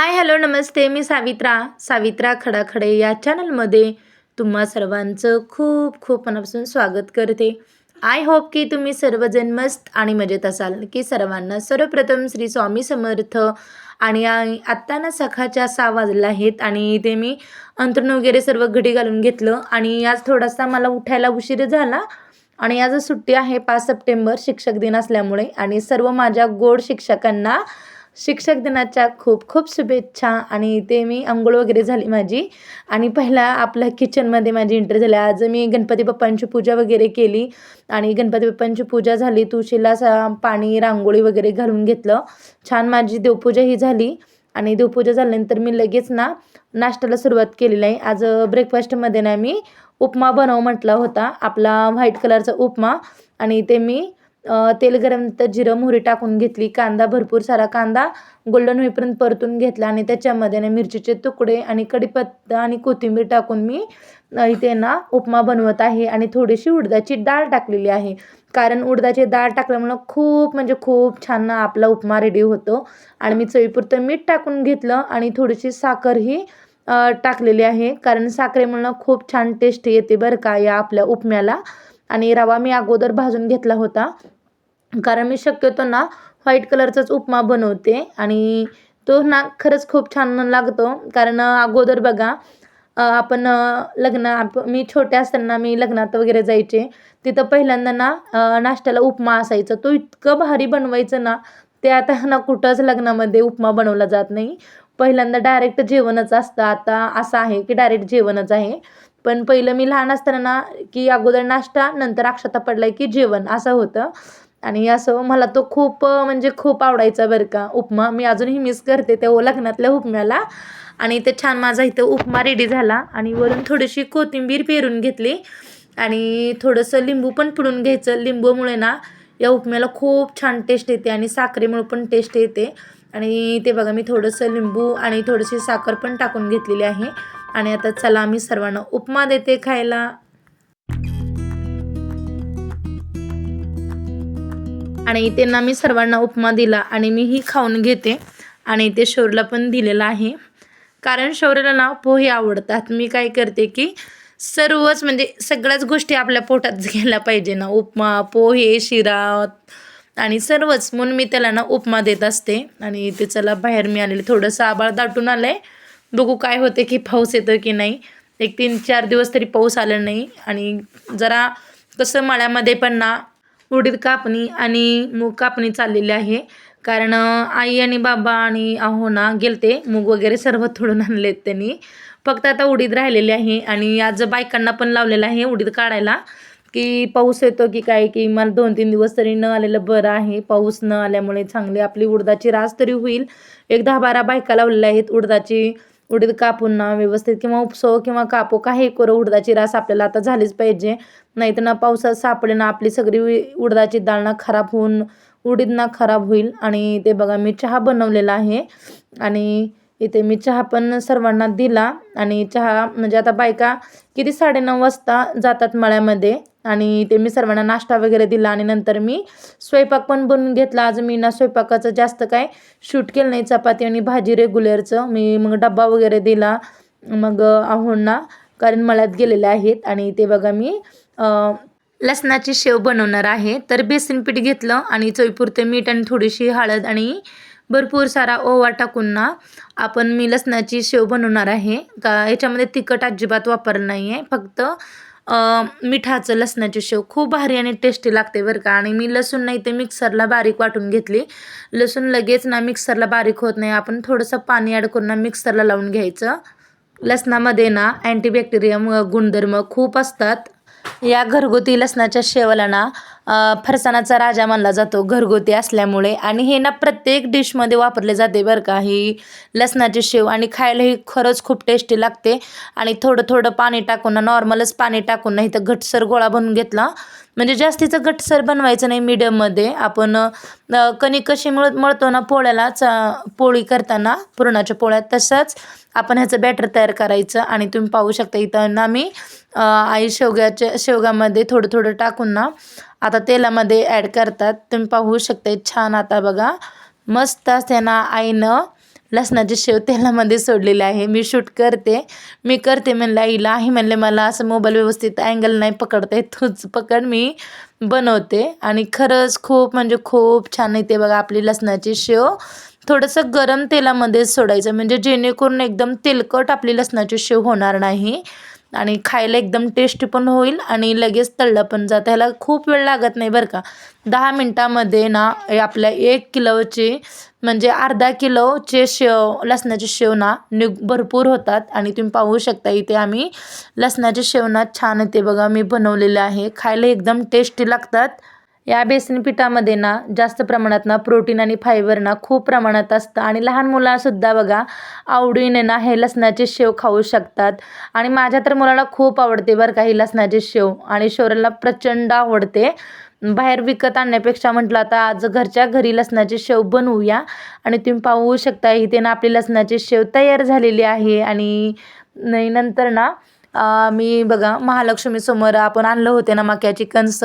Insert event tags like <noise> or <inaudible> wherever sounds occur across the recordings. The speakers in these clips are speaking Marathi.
हाय हॅलो नमस्ते मी सावित्रा. सावित्रा खडाखडे या चॅनलमध्ये तुम्हा सर्वांचं खूप खूप मनापासून स्वागत करते. आय होप की तुम्ही सर्वजण मस्त आणि मजेत असाल की सर्वांना सर्वप्रथम श्री स्वामी समर्थ आणि आ- आत्ता ना सकाळच्या सहा वाजले आहेत आणि ते मी अंतरण वगैरे सर्व घडी घालून घेतलं आणि आज थोडासा मला उठायला उशीर झाला आणि आज सुट्टी आहे पाच सप्टेंबर शिक्षक दिन असल्यामुळे आणि सर्व माझ्या गोड शिक्षकांना शिक्षक दिनाच्या खूप खूप शुभेच्छा. आणि ते मी आंघोळ वगैरे झाली माझी. आणि पहिला आपल्या किचनमध्ये माझी एंट्री झाली. आज मी गणपती बाप्पांची पूजा वगैरे केली. आणि गणपती बाप्पांची पूजा झाली. तुळशीला पाणी रांगोळी वगैरे घालून घेतलं. छान माझी देवपूजा ही झाली. आणि देवपूजा झाल्यानंतर मी लगेच ना नाश्त्याला सुरुवात केलेली आहे. आज ब्रेकफास्टमध्ये ना मी उपमा बनव म्हटला होता. आपला व्हाईट कलरचा उपमा. आणि ते मी तेल गरम तर जिरं मोहरी टाकून घेतली. कांदा भरपूर सारा कांदा गोल्डन होईपर्यंत परतून घेतला आणि त्याच्यामध्ये ना मिरचीचे तुकडे आणि कढीपत्ता आणि कोथिंबीर टाकून मी इथे ना उपमा बनवत आहे आणि थोडीशी उडदाची डाळ टाकलेली आहे. कारण उडदाची डाळ टाकल्यामुळं खूप म्हणजे खूप छान ना आपला उपमा रेडी होतो. आणि मी चवीपुरतं मीठ टाकून घेतलं आणि थोडीशी साखरही टाकलेली आहे. कारण साखरेमुळं खूप छान टेस्ट येते बरं का या आपल्या उपम्याला. आणि रवा मी अगोदर भाजून घेतला होता. कारण मी शक्यतो ना व्हाईट कलरचाच उपमा बनवते आणि तो ना खरंच खूप छान लागतो. कारण अगोदर बघा आपण लग्न आप मी छोटे असताना मी लग्नात वगैरे जायचे. तिथं पहिल्यांदा ना नाश्त्याला उपमा असायचा. तो इतकं भारी बनवायचं ना ते आता ना कुठंच लग्नामध्ये उपमा बनवला जात नाही. पहिल्यांदा डायरेक्ट जेवणच असतं. आता असं आहे की डायरेक्ट जेवणच आहे. पण पहिलं मी लहान असताना ना की अगोदर नाश्ता नंतर अक्षता पडलाय की जेवण असं होतं. आणि असं मला तो खूप म्हणजे खूप आवडायचा बरं का उपमा. मी अजूनही मिस करते त्या लग्नातल्या उपम्याला. आणि ते छान माझा इथं उपमा रेडी झाला. आणि वरून थोडीशी कोथिंबीर पेरून घेतली. आणि थोडंसं लिंबू पण पिळून घ्यायचं. लिंबूमुळे ना या उपम्याला खूप छान टेस्ट येते आणि साखरेमुळे पण टेस्ट येते. आणि ते बघा मी थोडंसं लिंबू आणि थोडीशी साखर पण टाकून घेतलेली आहे. आणि आता चला मी सर्वांना उपमा देते खायला. आणि त्यांना मी सर्वांना उपमा दिला आणि मीही खाऊन घेते. आणि ते शौर्यला पण दिलेलं आहे. कारण शौर्यला ना पोहे आवडतात. मी काय करते की सर्वच म्हणजे सगळ्याच गोष्टी आपल्या पोटात <laughs> घ्यायला पाहिजे ना. उपमा पोहे शिरा आणि सर्वच. म्हणून मी त्याला ना उपमा देत असते. आणि ते चला बाहेर मी आलेले. थोडंसं आबाळ दाटून आलं आहे बघू काय होते की पाऊस येतो की नाही. एक तीन चार दिवस तरी पाऊस आला नाही आणि जरा कसं मळ्यामध्ये पण ना उडीद कापणी आणि मूग कापणी चाललेली आहे. कारण आई आणि बाबा आणि अहो ना गेलते मूग वगैरे सर्व तोडून आणलेत त्यांनी. फक्त आता उडीद राहिलेली आहे आणि आज बायकांना पण लावलेलं आहे उडीद काढायला. की पाऊस येतो की काय की मला दोन तीन दिवस तरी न आलेलं बरं आहे. पाऊस न आल्यामुळे चांगली आपली उडदाची रास तरी होईल. एक दहा बारा बायका लावलेल्या आहेत उडदाची. उडीद कापून ना व्यवस्थित किंवा उपसो किंवा कापो काही करू उडदाची रास आपल्याला आता झालीच पाहिजे. नाही तर ना पावसात सापडे ना आपली सगळी उ- उडदाची डाळ ना खराब होऊन उडीद ना खराब होईल. आणि ते बघा मी चहा बनवलेला आहे. आणि इथे मी चहा पण सर्वांना दिला. आणि चहा म्हणजे आता बायका किती साडेनऊ वाजता जातात मळ्यामध्ये. आणि ते मी सर्वांना नाश्ता वगैरे दिला आणि नंतर मी स्वयंपाक पण बनवून घेतला. आज मी ना स्वयंपाकाचं जास्त काय शूट केलं नाही. चपाती आणि भाजी रेग्युलरचं मी मग डब्बा वगैरे दिला. मग आहोंना कारण मळ्यात गेलेले आहेत. आणि ते बघा मी लसणाची शेव बनवणार आहे. तर बेसन पीठ घेतलं आणि चवीपुरते मीठ आणि थोडीशी हळद आणि भरपूर सारा ओवा टाकून ना आपण मी लसणाची शेव बनवणार आहे. का याच्यामध्ये तिखट अजिबात वापरलं नाही आहे फक्त मिठाचं लसणाची शेव खूप भारी आणि टेस्टी लागते बरं का. आणि मी लसूण नाही ते मिक्सरला बारीक वाटून घेतली. लसूण लगेच ना मिक्सरला बारीक होत नाही. आपण थोडंसं पाणी ॲड करून ना मिक्सरला लावून घ्यायचं. लसणामध्ये ना अँटीबॅक्टेरियम गुणधर्म खूप असतात. या घरगुती लसणाच्या शेवाला ना फरसाणाचा राजा मानला जातो घरगुती असल्यामुळे. आणि हे ना प्रत्येक डिशमध्ये वापरले जाते बरं का. ही लसणाची शेव आणि खायलाही खरंच खूप टेस्टी लागते. आणि थोडं थोडं पाणी टाकून ना नॉर्मलच पाणी टाकून ना इथं घटसर गोळा बनवून घेतला. म्हणजे जास्तीचं घटसर बनवायचं नाही मीडियममध्ये आपण कणी कणिक कशी मळ मळतो ना पोळ्याला चा पोळी करताना पुरणाच्या पोळ्यात तसंच आपण ह्याचं बॅटर तयार करायचं आणि तुम्ही पाहू शकता इथं ना मी आई शेवग्याच्या शेवगामध्ये थोडं थोडं टाकून ना आता तेलामध्ये ॲड करतात. तुम्ही पाहू शकता छान आता बघा मस्त असते ना आईनं लसणाची शेव तेलामध्ये सोडलेली आहे. मी शूट करते. मी करते म्हणलं आईला. आई म्हणले मला असं मोबाईल व्यवस्थित अँगल नाही पकडता येत. तूच पकड मी बनवते. आणि खरंच खूप म्हणजे खूप छान येते बघा आपली लसणाची शेव. थोडंसं गरम तेलामध्ये सोडायचं. म्हणजे जेणेकरून एकदम तेलकट आपली लसणाची शेव होणार नाही. आणि खायला एकदम टेस्टी पण होईल आणि लगेच तळलं पण जातं. ह्याला खूप वेळ लागत नाही बरं का. दहा मिनटामध्ये ना आपल्या एक किलोची म्हणजे अर्धा किलोचे शेव लसणाचे शेव ना नि भरपूर होतात. आणि तुम्ही पाहू शकता इथे आम्ही लसणाची शेवना छान येते बघा. मी बनवलेलं आहे. खायला एकदम टेस्टी लागतात. या बेसन पिठामध्ये ना जास्त प्रमाणात ना प्रोटीन आणि फायबर ना खूप प्रमाणात असतं. आणि लहान मुलांसुद्धा बघा आवडीने ना हे लसणाचे शेव खाऊ शकतात. आणि माझ्या तर मुलाला खूप आवडते बरं का ही लसणाचे शेव. आणि शौर्याला प्रचंड आवडते. बाहेर विकत आणण्यापेक्षा म्हटलं आता आज घरच्या घरी लसणाचे शेव बनवूया. आणि तुम्ही पाहू शकता इथे ना आपली लसणाचे शेव तयार झालेली आहे. आणि नाही नंतर ना मी बघा महालक्ष्मीसमोर आपण आणलं होते ना मक्याची कणस.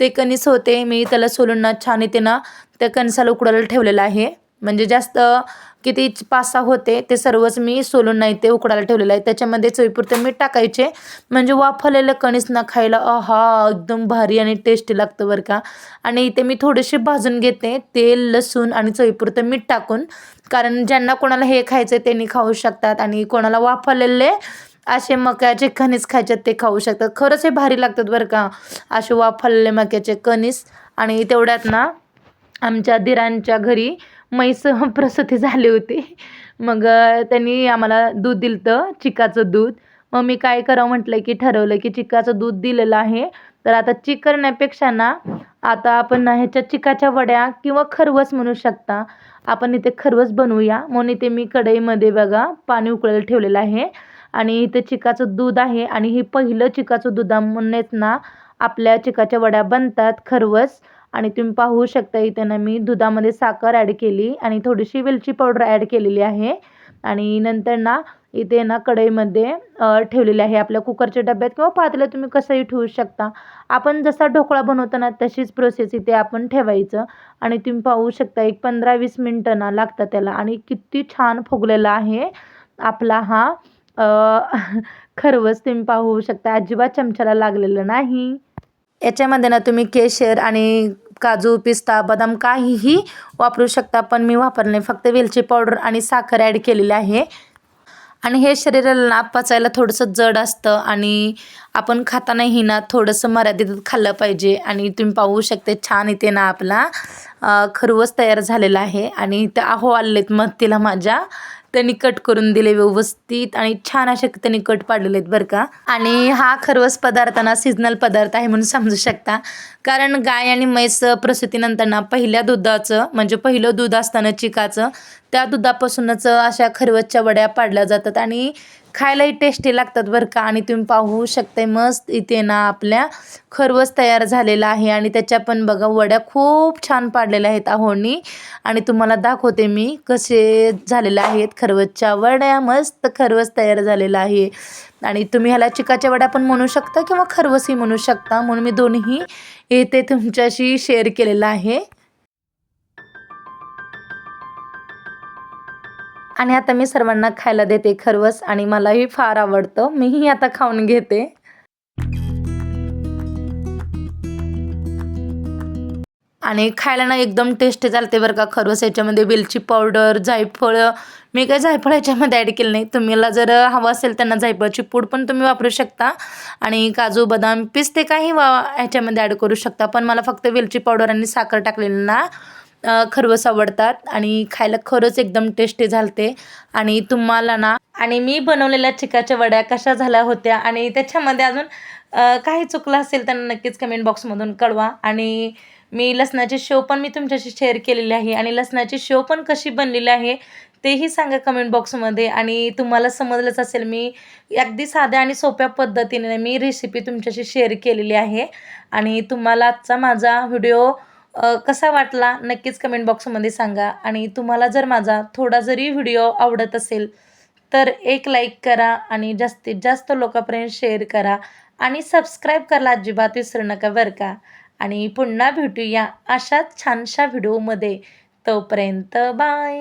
ते कणीस होते मी त्याला सोलून ना छान येते ना त्या कणसाला उकडायला ठेवलेलं आहे. म्हणजे जास्त किती पाच सहा होते ते सर्वच मी सोलून नाही ते उकडायला ठेवलेलं आहे. त्याच्यामध्ये चवीपुरते मीठ टाकायचे. म्हणजे वाफलेलं कणीस ना खायला हा एकदम भारी आणि टेस्टी लागतं बरं का. आणि इथे मी थोडेसे भाजून घेते तेल लसूण आणि चवीपुरतं मीठ टाकून. कारण ज्यांना कोणाला हे खायचं आहे त्यांनी खाऊ शकतात. आणि कोणाला वाफलेले असे मक्याचे कणीस खायचे ते खाऊ शकतात. खरंच हे भारी लागतात बरं का. असे वाफलले मक्याचे कणीस आणि तेवढ्यात ना आमच्या दिरांच्या घरी म्हैस <laughs> प्रसूती झाली होती. मग त्यांनी आम्हाला दूध दिलं तर चिकाचं दूध. मग मी काय करावं म्हटलं की ठरवलं की चिकाचं दूध दिलेलं आहे. तर आता चिक करण्यापेक्षा ना आता आपण ह्याच्या चिकाच्या वड्या किंवा खरवस म्हणू शकता. आपण इथे खरवस बनवूया. म्हणून इथे मी कढईमध्ये बघा पाणी उकळायला ठेवलेलं आहे. आणि इथं चिकाचं दूध आहे आणि हे पहिलं चिकाचं दुधामुळेच ना आपल्या चिकाच्या वड्या बनतात खरवस. आणि तुम्ही पाहू शकता इथे ना मी दुधामध्ये साखर ॲड केली आणि थोडीशी वेलची पावडर ॲड केलेली आहे. आणि नंतर ना इथे ना कढईमध्ये ठेवलेले आहे आपल्या कुकरच्या डब्यात किंवा पातेल्यात तुम्ही कसंही ठेवू शकता. आपण जसा ढोकळा बनवतो ना तशीच प्रोसेस इथे आपण ठेवायचं. आणि तुम्ही पाहू शकता एक पंधरा वीस मिनटं ना लागतात त्याला आणि किती छान फुगलेला आहे आपला हा <laughs> खरवस तुम्ही पाहू शकता. अजिबात चमच्याला लागलेलं नाही. याच्यामध्ये ना तुम्ही केशर आणि काजू पिस्ता बदाम काहीही वापरू शकता पण मी वापरले फक्त वेलची पावडर आणि साखर ॲड केलेली आहे. आणि हे शरीराला ना पचायला थोडंसं जड असतं आणि आपण खातानाही ना थोडंसं मर्यादित खाल्लं पाहिजे. आणि तुम्ही पाहू शकते छान इथे ना आपला खरवस तयार झालेला आहे. आणि ते आहो आलेत मग तिला माझ्या. त्यांनी कट करून दिले व्यवस्थित आणि छान असे त्यांनी कट पाडलेले आहेत बरं का. आणि हा खरवस पदार्थांना सीजनल पदार्थ आहे म्हणून समजू शकता. कारण गाय आणि म्हैस प्रसूतीनंतर ना पहिल्या दुधाचं म्हणजे पहिलं दूध असताना चिकाचं त्या दुधापासूनच अशा खरवसच्या वड्या पाडल्या जातात. आणि खायलाही टेस्टी लागतात बरं का. आणि तुम्ही पाहू शकताय मस्त इथे ना आपल्या खरवस तयार झालेला आहे. आणि त्याच्या पण बघा वड्या खूप छान पाडलेल्या आहेत आहोनी. आणि तुम्हाला दाखवते मी कसे झालेले आहेत खरवसच्या वड्या. मस्त खरवस तयार झालेला आहे. आणि तुम्ही ह्याला चिकाच्या वड्या पण म्हणू शकता किंवा खरवसही म्हणू शकता. म्हणून मी दोन्ही इथे तुमच्याशी शेअर केलेलं आहे. आणि आता मी सर्वांना खायला देते खरवस आणि मलाही फार आवडतं. मीही आता खाऊन घेते. आणि खायला ना एकदम टेस्टी चालते बरं का खरवस. याच्यामध्ये वेलची पावडर जायफळ. मी काय जायफळ याच्यामध्ये ॲड केलं नाही. तुम्हाला जर हवं असेल त्यांना जायफळची पूड पण तुम्ही वापरू शकता. आणि काजू बदाम पिस्ते काही वा ह्याच्यामध्ये ॲड करू शकता. पण मला फक्त वेलची पावडर आणि साखर टाकलेलं ना. खरवस आवडतात आणि खायला खरंच एकदम टेस्टी झालते. आणि तुम्हाला ना आणि मी बनवलेल्या चिकाच्या वड्या कशा झाल्या होत्या आणि त्याच्यामध्ये अजून काही चुकलं असेल त्यांना नक्कीच कमेंट बॉक्समधून कळवा. आणि मी लसणाची शेव पण मी तुमच्याशी शेअर केलेली आहे आणि लसणाची शेव पण कशी बनलेली आहे तेही सांगा कमेंट बॉक्समध्ये आणि तुम्हाला समजलंच असेल मी अगदी साध्या आणि सोप्या पद्धतीने मी रेसिपी तुमच्याशी शेअर केलेली आहे. आणि तुम्हाला आजचा माझा व्हिडिओ कसा वाटला नक्कीच कमेंट बॉक्समध्ये सांगा. आणि तुम्हाला जर माझा थोडा जरी व्हिडिओ आवडत असेल तर एक लाईक करा आणि जास्तीत जास्त लोकांपर्यंत शेअर करा आणि सबस्क्राईब करायला अजिबात विसरू नका बरं का. आणि पुन्हा भेटूया अशाच छानशा व्हिडिओमध्ये तोपर्यंत बाय